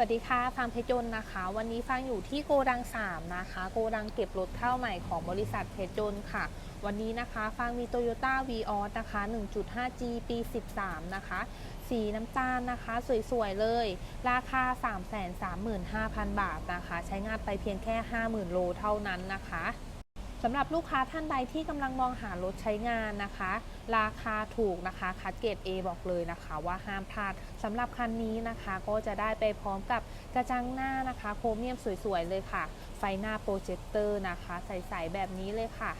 สวัสดีค่ะฟางเพชรยนต์นะคะ วันนี้ฟางอยู่ที่โกดัง 3 นะคะ โกดังเก็บรถเข้าใหม่ของบริษัทเพชรยนต์ค่ะ วันนี้นะคะฟางมี Toyota v ีออนะคะ 1.5G ปี 13 นะคะ สีน้ำตาลนะคะ สวยๆ เลย ราคา 335,000 บาทนะคะ ใช้งานไปเพียงแค่ 50,000 โลเท่านั้นนะคะ สำหรับลูกค้าท่านใดที่กำลังมองหารถใช้งานนะคะ ราคาถูกนะคะคัดเกรด A บอกเลยนะคะว่าห้ามพลาดสำหรับคันนี้นะคะก็จะได้ไปพร้อมกับกระจังหน้านะคะโครเมียมสวยๆเลยค่ะ ไฟหน้าโปรเจคเตอร์นะคะใสๆแบบนี้เลยค่ะ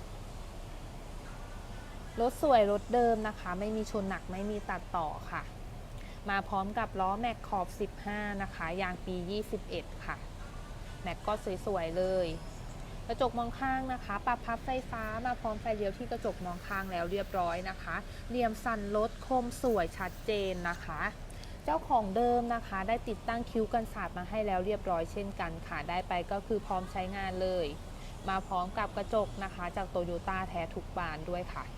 รถสวยรถเดิมนะคะ ไม่มีชนหนักไม่มีตัดต่อค่ะ มาพร้อมกับล้อแม็กขอบ 15 นะคะ ยางปี 21 ค่ะ แม็กก็สวยๆเลย กระจกมองข้างนะคะ ปรับพับไฟฟ้ามาพร้อมไฟเลี้ยวที่กระจกมองข้างแล้วเรียบร้อยนะคะ เหลี่ยมสันรถคมสวยชัดเจนนะคะ เจ้าของเดิมนะคะ ได้ติดตั้งคิ้วกันสาดมาให้แล้วเรียบร้อยเช่นกันค่ะ ได้ไปก็คือพร้อมใช้งานเลย มาพร้อมกับกระจกนะคะ จากโตโยต้าแท้ทุกบานด้วยค่ะ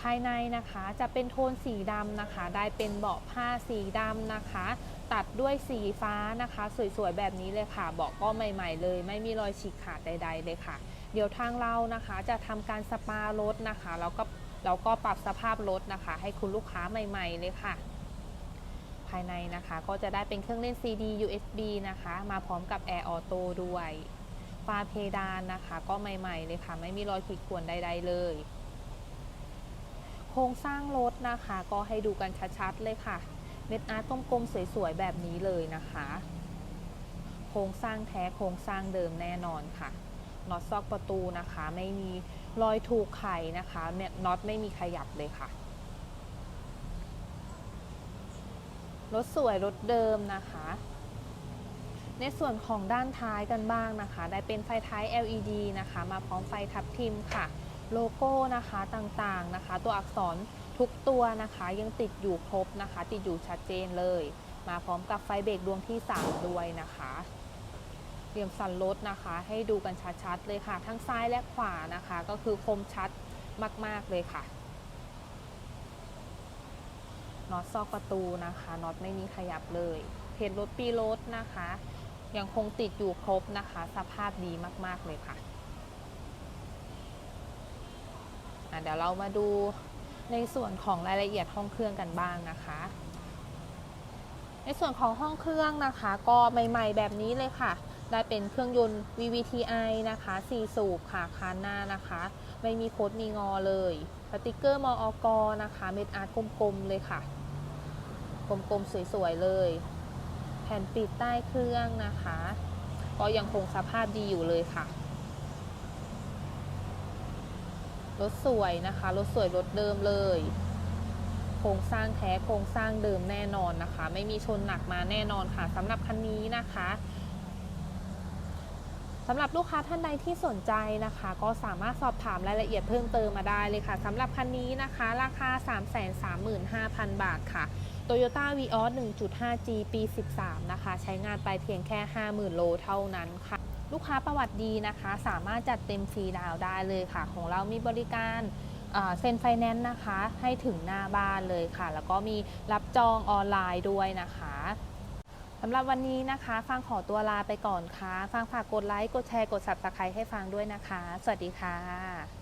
ภายในนะคะจะเป็นโทนสีดำนะคะ ได้เป็นเบาะผ้าสีดำนะคะ ตัดด้วยสีฟ้านะคะ สวยๆแบบนี้เลยค่ะเบาะก็ใหม่ๆเลย ไม่มีรอยฉีกขาดใด ๆ เลยค่ะ เดี๋ยวทางเรานะคะจะทำการสปารถนะคะแล้วก็แล้วก็ปรับสภาพรถนะคะ ให้คุณลูกค้าใหม่ ๆ เลยค่ะ ภายในนะคะก็จะได้เป็นเครื่องเล่น CD USB นะคะ มาพร้อมกับ Air Auto ด้วยฝาเพดานนะคะ ก็ใหม่ ๆ เลยค่ะ ไม่มีรอยขีดข่วนใด ๆ เลย โครงสร้างรถนะคะ ก็ให้ดูกันชัดๆเลยค่ะ เม็ดอาร์ตกลมๆสวยๆแบบนี้เลยนะคะ โครงสร้างแท้โครงสร้างเดิมแน่นอนค่ะน็อตซอกประตูนะคะ ไม่มีรอยถูกไขนะคะเนี่ยน็อตไม่มีขยับเลยค่ะรถสวยรถเดิมนะคะ ในส่วนของด้านท้ายกันบ้างนะคะ ได้เป็นไฟท้าย LED นะคะ มาพร้อมไฟทับทิมค่ะ โลโก้นะคะต่างๆนะคะ ตัวอักษรทุกตัวนะคะยังติดอยู่ครบนะคะ ติดอยู่ชัดเจนเลย มาพร้อมกับไฟเบรกดวงที่ 3 ด้วยนะคะเหลี่ยมสันรถนะคะ ให้ดูกันชัดๆเลยค่ะ ทั้งซ้ายและขวานะคะ ก็คือคมชัดมากๆเลยค่ะน็อตซอกประตูนะคะน็อตไม่มีขยับเลยเพจรถปีรถนะคะ ยังคงติดอยู่ครบนะคะ สภาพดีมากๆเลยค่ะ อะ เดี๋ยวเรามาดูในส่วนของรายละเอียดห้องเครื่องกันบ้างนะคะ ในส่วนของห้องเครื่องนะคะ ก็ใหม่ ๆ แบบนี้เลยค่ะ ได้เป็นเครื่องยนต์ VVTi นะคะ4สูบค่ะคานหน้านะคะ ไม่มีโคดมีงอเลยสติกเกอร์มออกนะคะ เม็ดอาร์ตกลมๆเลยค่ะ กลมๆสวยๆเลย แผ่นปิดใต้เครื่องนะคะ ก็ยังคงสภาพดีอยู่เลยค่ะ รถสวยนะคะรถสวยรถเดิมเลย โครงสร้างแท้โครงสร้างเดิมแน่นอนนะคะ ไม่มีชนหนักมาแน่นอนค่ะสำหรับคันนี้นะคะสำหรับลูกค้าท่านใดที่สนใจนะคะ ก็สามารถสอบถามรายละเอียดเพิ่มเติมมาได้เลยค่ะสำหรับคันนี้นะคะ ราคา 335,000 บาทค่ะ Toyota v ีออส 1.5G ปี 13 นะคะ ใช้งานไปเพียงแค่ 50,000 โลเท่านั้นค่ะ ลูกค้าประวัติดีนะคะ สามารถจัดเต็มฟรีดาวได้เลยค่ะ ของเรามีบริการเซ็นไฟแนนซ์นะคะ ให้ถึงหน้าบ้านเลยค่ะ แล้วก็มีรับจองออนไลน์ด้วยนะคะสำหรับวันนี้นะคะ ฟังขอตัวลาไปก่อนค่ะ ฟังฝากกดไลค์ กดแชร์ กด subscribe ให้ฟังด้วยนะคะ สวัสดีค่ะ